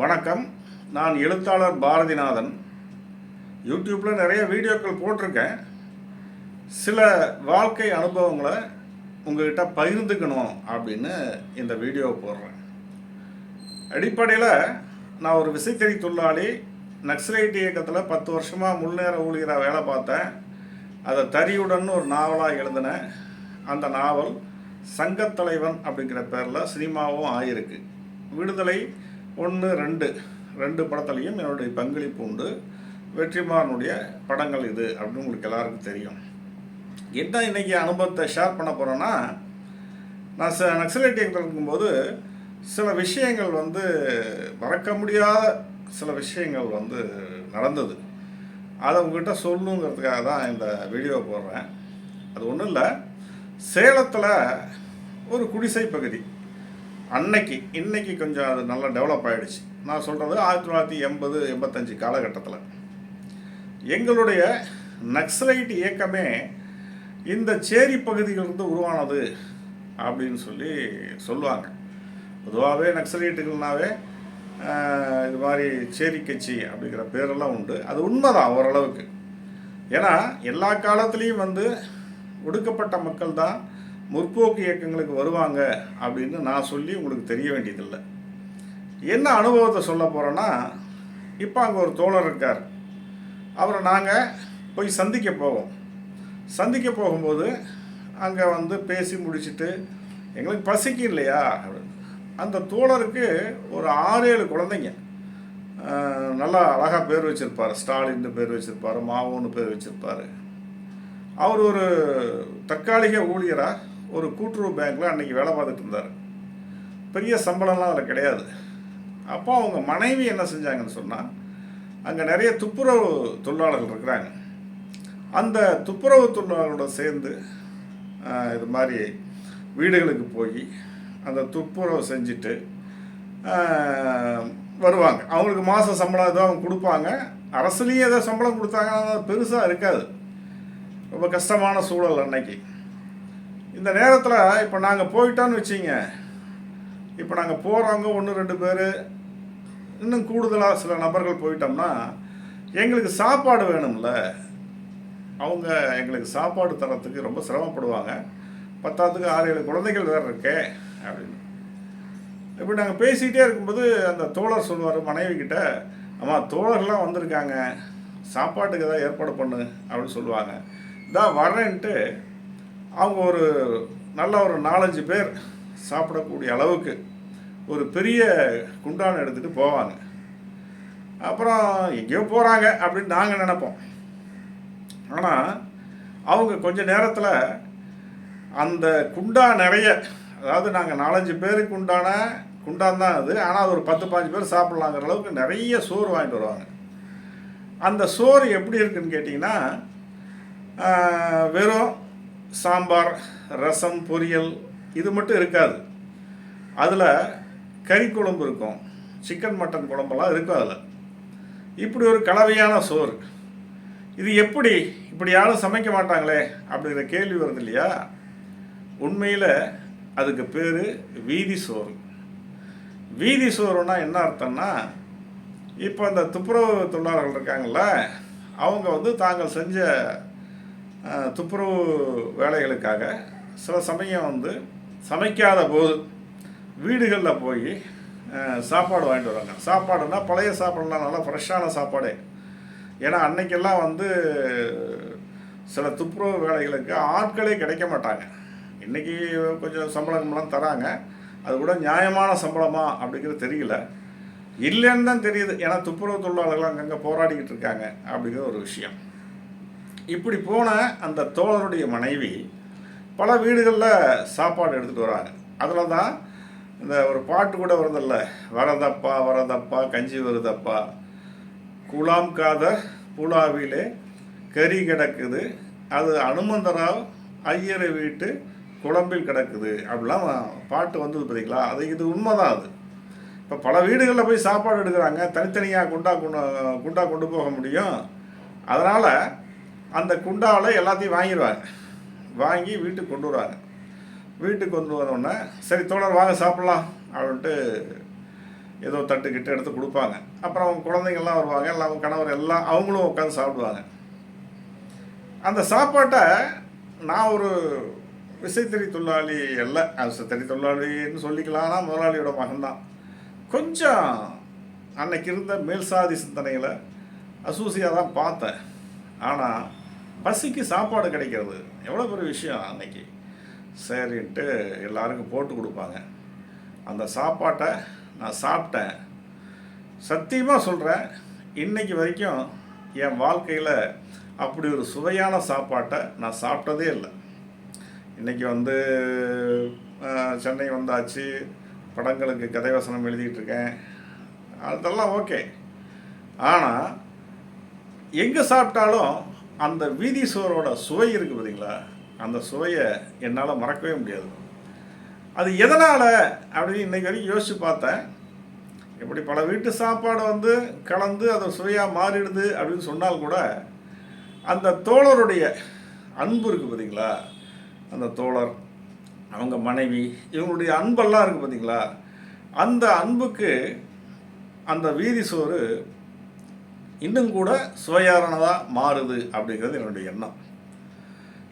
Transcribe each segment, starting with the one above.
வணக்கம். நான் எழுத்தாளர் பாரதிநாதன். யூடியூப்பில் நிறைய வீடியோக்கள் போட்டிருக்கேன். சில வாழ்க்கை அனுபவங்களை உங்கள்கிட்ட பகிர்ந்துக்கணும் அப்படின்னு இந்த வீடியோவை போடுறேன். அடிப்படையில் நான் ஒரு விசைத்தறி தொழிலாளி நக்சலைட் இயக்கத்தில் பத்து வருஷமாக முன்னேற ஊழியராக வேலை பார்த்தேன். அதை தறியுடன் ஒரு நாவலாக எழுதினேன். அந்த நாவல் சங்கத்தலைவன் அப்படிங்கிற பேரில் சினிமாவும் ஆயிருக்கு. விடுதலை ஒன்று ரெண்டு. ரெண்டு படத்துலையும் என்னுடைய பங்களிப்பு உண்டு. வெற்றிமாறனுடைய படங்கள் இது அப்படின்னு உங்களுக்கு எல்லாருக்கும் தெரியும். என்ன இன்றைக்கி அனுபவத்தை ஷேர் பண்ண போகிறேன்னா நான் ச நக்சலைட் இயக்கத்தில் இருக்கும்போது சில விஷயங்கள் வந்து மறக்க முடியாத சில விஷயங்கள் வந்து நடந்தது. அதை உங்ககிட்ட சொல்லணுங்கிறதுக்காக தான் இந்த வீடியோ போடுறேன். அது ஒன்றும் இல்லை. சேலத்தில் ஒரு குடிசை பகுதி. அன்னைக்கு இன்னைக்கு கொஞ்சம் அது நல்லா டெவலப் ஆகிடுச்சு நான் சொல்கிறது ஆயிரத்தி தொள்ளாயிரத்தி எண்பது எண்பத்தஞ்சு காலகட்டத்தில். எங்களுடைய நக்சலைட் இயக்கமே இந்த சேரி பகுதியிலிருந்து உருவானது அப்படின்னு சொல்லி சொல்லுவாங்க. பொதுவாகவே நக்சலைட்டுகள்னாவே இது மாதிரி சேரி கட்சி அப்படிங்கிற பேரெல்லாம் உண்டு. அது உண்மைதான் ஓரளவுக்கு. ஏன்னா எல்லா காலத்துலேயும் வந்து ஒடுக்கப்பட்ட மக்கள் தான் முற்போக்கு இயக்கங்களுக்கு வருவாங்க அப்படின்னு நான் சொல்லி உங்களுக்கு தெரிய வேண்டியதில்லை. என்ன அனுபவத்தை சொல்ல போகிறேன்னா இப்போ அங்கே ஒரு தோழர் இருக்கார். அவரை நாங்கள் போய் சந்திக்க போவோம். சந்திக்க போகும்போது அங்கே வந்து பேசி முடிச்சுட்டு எங்களுக்கு பசிக்கு இல்லையா? அப்படின்னு. அந்த தோழருக்கு ஒரு ஆறு ஏழு குழந்தைங்க நல்லா அழகாக பேர் வச்சுருப்பார். ஸ்டாலின்னு பேர் வச்சுருப்பார் மாவோன்னு பேர் வச்சுருப்பார். அவர் ஒரு தற்காலிக ஊழியராக ஒரு கூட்டுறவு பேங்க்கில் அன்றைக்கி வேலை பார்த்துட்டு இருந்தார். பெரிய சம்பளம்லாம் அதில் கிடையாது. அப்போ அவங்க மனைவி என்ன செஞ்சாங்கன்னு சொன்னால் அங்கே நிறைய துப்புரவு தொழிலாளர்கள் இருக்கிறாங்க. அந்த துப்புரவு தொழிலாளர்களோட சேர்ந்து இது மாதிரி வீடுகளுக்கு போய் அந்த துப்புரவு செஞ்சுட்டு வருவாங்க. அவங்களுக்கு மாத சம்பளம் ஏதோ அவங்க கொடுப்பாங்க. அரசுலேயும் ஏதோ சம்பளம் கொடுத்தாங்கன்னா பெருசாக இருக்காது. ரொம்ப கஷ்டமான சூழல் அன்னைக்கு. இந்த நேரத்தில் இப்போ நாங்கள் போயிட்டோன்னு வச்சிங்க. இப்போ நாங்கள் போகிறவங்க ஒன்று ரெண்டு பேர் இன்னும் கூடுதலாக சில நபர்கள் போயிட்டோம்னா எங்களுக்கு சாப்பாடு வேணும்ல. அவங்க எங்களுக்கு சாப்பாடு தரத்துக்கு ரொம்ப சிரமப்படுவாங்க. பத்தாத்துக்கு ஆறு ஏழு குழந்தைகள் வேறு இருக்கே அப்படின்னு. இப்படி நாங்கள் பேசிக்கிட்டே இருக்கும்போது அந்த தோழர் சொல்லுவார் மனைவி கிட்ட அம்மா தோழர்லாம் வந்திருக்காங்க. சாப்பாட்டுக்கு ஏதாவது ஏற்பாடு பண்ணு அப்படின்னு சொல்லுவாங்க. இதான் வரேன்ட்டு அவங்க ஒரு நல்ல ஒரு நாலஞ்சு பேர் சாப்பிடக்கூடிய அளவுக்கு ஒரு பெரிய குண்டான் எடுத்துகிட்டு போவாங்க. அப்புறம் எங்கேயோ போகிறாங்க அப்படின்னு நாங்கள் நினைப்போம். ஆனால் அவங்க கொஞ்ச நேரத்தில் அந்த குண்டா நிறைய அதாவது நாங்கள் நாலஞ்சு பேருக்கு உண்டான குண்டான் தான் அது ஆனால் அது ஒரு பத்து பாஞ்சு பேர் சாப்பிட்லாங்கிற அளவுக்கு நிறைய சோறு வாங்கிட்டு வருவாங்க. அந்த சோறு எப்படி இருக்குன்னு கேட்டிங்கன்னா வெறும் சாம்பார் ரசம் பொரியல் இது மட்டும் இருக்காது. அதில் கறி குழம்பு இருக்கும். சிக்கன் மட்டன் குழம்பெல்லாம் இருக்கும் அதில். இப்படி ஒரு கலவையான சோறு. இது எப்படி இப்படி யாரும் சமைக்க மாட்டாங்களே அப்படிங்கிற கேள்வி வருது இல்லையா? உண்மையில் அதுக்கு பேர் வீதி சோறு. வீதி சோறுனா என்ன அர்த்தம்னா இப்போ இந்த துப்புரவு தொழிலாளர்கள் இருக்காங்கள அவங்க வந்து தாங்கள் செஞ்ச துப்புரவு வேலைகளுக்காக சில சமயம் வந்து சமைக்காத போது வீடுகளில் போய் சாப்பாடு வாங்கிட்டு வராங்க. சாப்பாடுனா பழைய சாப்பாடுலாம் நல்லா ஃப்ரெஷ்ஷான சாப்பாடே. ஏன்னா அன்னைக்கெல்லாம் வந்து சில துப்புரவு வேலைகளுக்கு ஆட்களே கிடைக்க மாட்டாங்க. இன்றைக்கி கொஞ்சம் சம்பளம்லாம் தராங்க. அது கூட நியாயமான சம்பளமா அப்படிங்கிறது தெரியல. இல்லைன்னு தான் தெரியுது. ஏன்னா துப்புரவு தொழிலாளர்கள் அங்கங்கே போராடிக்கிட்டு இருக்காங்க அப்படிங்கிற ஒரு விஷயம். இப்படி போன அந்த தோழருடைய மனைவி பல வீடுகளில் சாப்பாடு எடுத்துகிட்டு வராங்க. அதில் தான் இந்த ஒரு பாட்டு கூட வருதில்ல வரதப்பா வரதப்பா கஞ்சி வருதப்பா குலாம் காத புலாவிலே கறி கிடக்குது அது அனுமந்தராவ் ஐயரை வீட்டு குழம்பில் கிடக்குது. அப்படிலாம் பாட்டு வந்தது பார்த்தீங்களா அது இது உண்மைதான் அது. இப்போ பல வீடுகளில் போய் சாப்பாடு எடுக்கிறாங்க தனித்தனியாக குண்டா கொண்டு குண்டா கொண்டு போக முடியும். அதனால் அந்த குண்டாவில் எல்லாத்தையும் வாங்கிடுவாங்க வாங்கி வீட்டுக்கு கொண்டு வருவாங்க வீட்டுக்கு கொண்டு வந்தோடனே சரி தோழர் வாங்க சாப்பிட்லாம் அப்படின்ட்டு ஏதோ தட்டு கிட்ட எடுத்து கொடுப்பாங்க. அப்புறம் அவங்க குழந்தைங்கள்லாம் வருவாங்க எல்லாம் அவங்க கணவர் எல்லாம் அவங்களும் உட்காந்து சாப்பிடுவாங்க. அந்த சாப்பாட்டை நான் ஒரு விசைத்தறி தொழிலாளி அல்ல. விசைத்தறி தொழிலாளின்னு சொல்லிக்கலாம் ஆனால் முதலாளியோட மகன்தான் கொஞ்சம் அன்னைக்கு இருந்த மேல்சாதி சிந்தனைகளை அசூசியாக தான் பார்த்தேன். ஆனால் பசிக்கு சாப்பாடு கிடைக்கிறது. எவ்வளோ பெரிய விஷயம் அன்னைக்கு. சரின்ட்டு எல்லாருக்கும் போட்டு கொடுப்பாங்க. அந்த சாப்பாட்டை நான் சாப்பிட்டேன். சத்தியமாக சொல்கிறேன் இன்றைக்கி வரைக்கும் என் வாழ்க்கையில் அப்படி ஒரு சுவையான சாப்பாட்டை நான் சாப்பிட்டதே இல்லை. இன்றைக்கி வந்து சென்னை வந்தாச்சு படங்களுக்கு கதை வசனம் எழுதிக்கிட்டு இருக்கேன் அதெல்லாம் ஓகே. ஆனால் எங்கே சாப்பிட்டாலும் அந்த வீதி சோரோட சுவை இருக்குது பார்த்தீங்களா? அந்த சுவையை என்னால் மறக்கவே முடியாது. அது எதனால் அப்படின்னு இன்றைக்கி வரைக்கும் யோசித்து பார்த்தேன். இப்படி பல வீட்டு சாப்பாடு வந்து கலந்து அது சுவையாக மாறிடுது அப்படின்னு சொன்னால் கூட அந்த தோழருடைய அன்பு இருக்குது பார்த்தீங்களா? அந்த தோழர் அவங்க மனைவி இவங்களுடைய அன்பெல்லாம் இருக்குது பார்த்தீங்களா? அந்த அன்புக்கு அந்த வீதி சோறு இன்னும் கூட சுவையானதாக மாறுது அப்படிங்கிறது என்னுடைய எண்ணம்.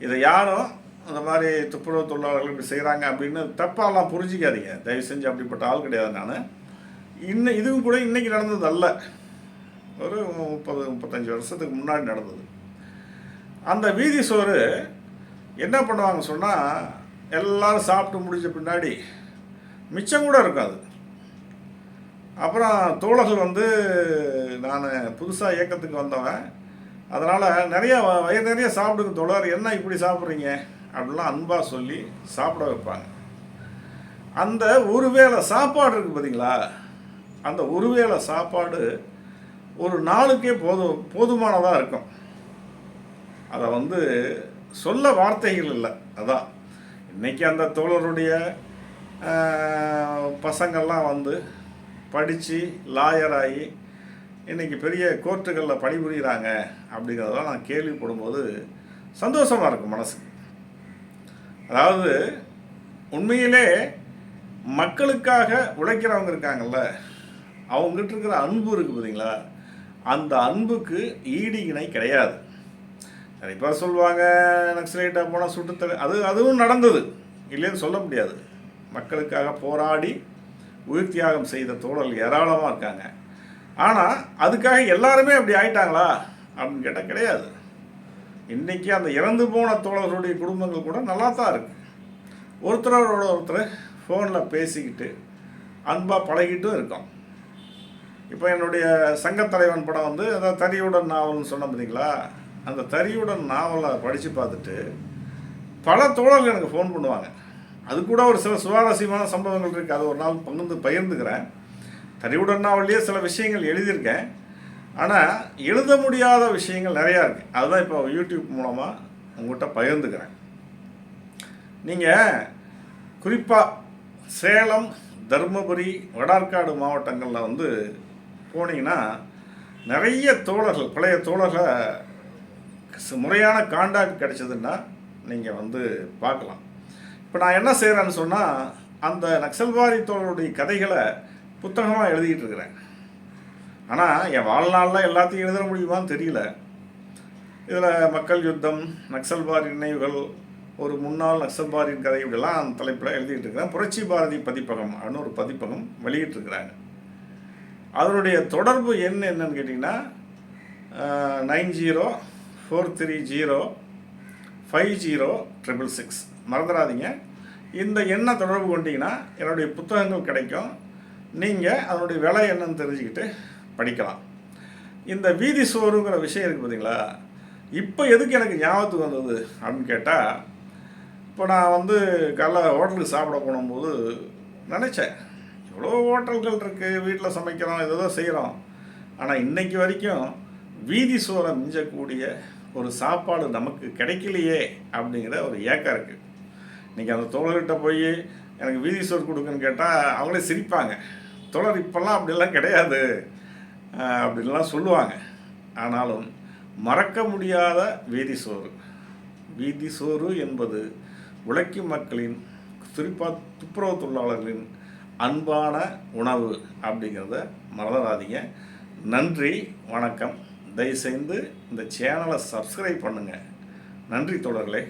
இதை யாரும் அந்த மாதிரி துப்புரவு தொழிலாளர்கள் இப்படி செய்கிறாங்க அப்படின்னு தப்பாலாம் புரிஞ்சிக்காதீங்க. தயவு செஞ்சு அப்படிப்பட்ட ஆள் கிடையாது நான். இன்னும் இதுவும் கூட இன்றைக்கி நடந்தது அல்ல. ஒரு முப்பது முப்பத்தஞ்சு வருஷத்துக்கு முன்னாடி நடந்தது. அந்த வீதி சோறு என்ன பண்ணுவாங்க சொன்னால் எல்லோரும் சாப்பிட்டு முடிச்ச பின்னாடி மிச்சம் கூட இருக்காது. அப்புறம் தோழர்கள் வந்து நான் புதுசாக இயக்கத்துக்கு வந்தவன். அதனால் நிறைய வ- வயிறு நிறைய சாப்பிடுங்க தோழர். என்ன இப்படி சாப்பிட்றீங்க? அப்படிலாம் அன்பாக சொல்லி சாப்பிட வைப்பாங்க. அந்த ஒரு வேளை சாப்பாடு இருக்குது பார்த்தீங்களா அந்த ஒரு வேளை சாப்பாடு ஒரு நாளுக்கே போதும் போதுமானதாக இருக்கும். அதை வந்து சொல்ல வார்த்தைகள் இல்லை. அதான். இன்றைக்கி அந்த தோழருடைய பசங்கள்லாம் வந்து படித்து லாயராகி இன்னைக்கு பெரிய கோர்ட்டுகளில் பணிபுரிகிறாங்க அப்படிங்கிறதெல்லாம் நான் கேள்விப்படும்போது சந்தோஷமாக இருக்கும் மனசுக்கு. அதாவது உண்மையிலே மக்களுக்காக உழைக்கிறவங்க இருக்காங்கல்ல அவங்ககிட்ட இருக்கிற அன்பு இருக்குது பார்த்தீங்களா அந்த அன்புக்கு ஈடு இணை கிடையாது. நிறைய பேர் சொல்லுவாங்க நக்சலைட்டாக போனால் சுட்டுத்தர அது அதுவும் நடந்தது. இல்லைன்னு சொல்ல முடியாது. மக்களுக்காக போராடி உயிர் தியாகம் செய்த தோழர்கள் ஏராளமாக இருக்காங்க. ஆனால் அதுக்காக எல்லாருமே அப்படி ஆயிட்டாங்களா? அப்படின்னு கேட்டால் கிடையாது. இன்றைக்கி அந்த இறந்து போன தோழர்களுடைய குடும்பங்கள் கூட நல்லா தான் இருக்குது ஒருத்தரோட ஒருத்தர் ஃபோனில் பேசிக்கிட்டு அன்பாக பழகிட்டும் இருக்கோம். இப்போ என்னுடைய சங்கத்தலைவன் படம் வந்து அந்த தறியுடன் நாவல்னு சொன்ன பார்த்தீங்களா அந்த தறியுடன் நாவலை படித்து பார்த்துட்டு பல தோழர்கள் எனக்கு ஃபோன் பண்ணுவாங்க. அது கூட ஒரு சில சுவாரஸ்யமான சம்பவங்கள் இருக்குது அது ஒரு நாள் பகிர்ந்து பகிர்ந்துக்கிறேன். தறிவுடன் நாவல்லையே சில விஷயங்கள் எழுதியிருக்கேன். ஆனால் எழுத முடியாத விஷயங்கள் நிறையா இருக்குது அதுதான் இப்போ யூடியூப் மூலமாக உங்கள்கிட்ட பகிர்ந்துக்கிறேன். நீங்கள் குறிப்பாக சேலம் தருமபுரி வடார்காடு மாவட்டங்களில் வந்து போனீங்கன்னா நிறைய தோழர்கள் பழைய தோழர்களை முறையான காண்டாக்ட் கிடைச்சதுன்னா நீங்கள் வந்து பார்க்கலாம். இப்போ நான் என்ன செய்கிறேன்னு சொன்னால் அந்த நக்சல்வாரி தோழருடைய கதைகளை புத்தகமாக எழுதிக்கிட்டு இருக்கிறேன். ஆனால் என் வாழ்நாளில் எல்லாத்தையும் எழுத முடியுமான்னு தெரியல. இதில் மக்கள் யுத்தம் நக்சல்வாரி நினைவுகள் ஒரு முன்னாள் நக்சல்வாரின் கதை இப்படிலாம் அந்த தலைப்பில் எழுதிக்கிட்டு இருக்கிறேன். புரட்சி பாரதி பதிப்பகம் அப்படின்னு ஒரு பதிப்பகம் வெளியிட்டிருக்கிறாங்க அதனுடைய தொடர்பு எண் என்னன்னு கேட்டிங்கன்னா nine zero four three zero five zero triple six. மறந்துடாதீங்க. இந்த எண்ணை தொடர்பு கொண்டீங்கன்னா என்னுடைய புத்தகங்கள் கிடைக்கும். நீங்கள் அதனுடைய விலை என்னன்னு தெரிஞ்சுக்கிட்டு படிக்கலாம். இந்த வீதி சோறுங்கிற விஷயம் இருக்குது பார்த்தீங்களா இப்போ எதுக்கு எனக்கு ஞாபகத்துக்கு வந்தது அப்படின்னு கேட்டால் இப்போ நான் வந்து காலைல ஹோட்டலுக்கு சாப்பிட போகும்போது நினச்சேன் எவ்வளோ ஹோட்டல்கள் இருக்குது வீட்டில் சமைக்கிறோம் ஏதோ செய்கிறோம் ஆனால் இன்றைக்கு வரைக்கும் வீதி சோறை மிஞ்சக்கூடிய ஒரு சாப்பாடு நமக்கு கிடைக்கலையே அப்படிங்கிற ஒரு ஏக்கம் இருக்குது இன்றைக்கி அந்த தோழர்கிட்ட போய் எனக்கு வீதி சோறு கொடுக்குன்னு கேட்டால் அவங்களே சிரிப்பாங்க. தோழர் இப்போல்லாம் அப்படிலாம் கிடையாது. அப்படின்லாம் சொல்லுவாங்க. ஆனாலும் மறக்க முடியாத வீதி சோறு. வீதி சோறு என்பது உழைக்கும் மக்களின் குறிப்பாக துப்புரவு தொழிலாளர்களின் அன்பான உணவு அப்படிங்கிறத மறந்துடாதீங்க. நன்றி வணக்கம். தயவுசெய்து இந்த சேனலை சப்ஸ்கிரைப் பண்ணுங்கள் நன்றி தோழர்களே.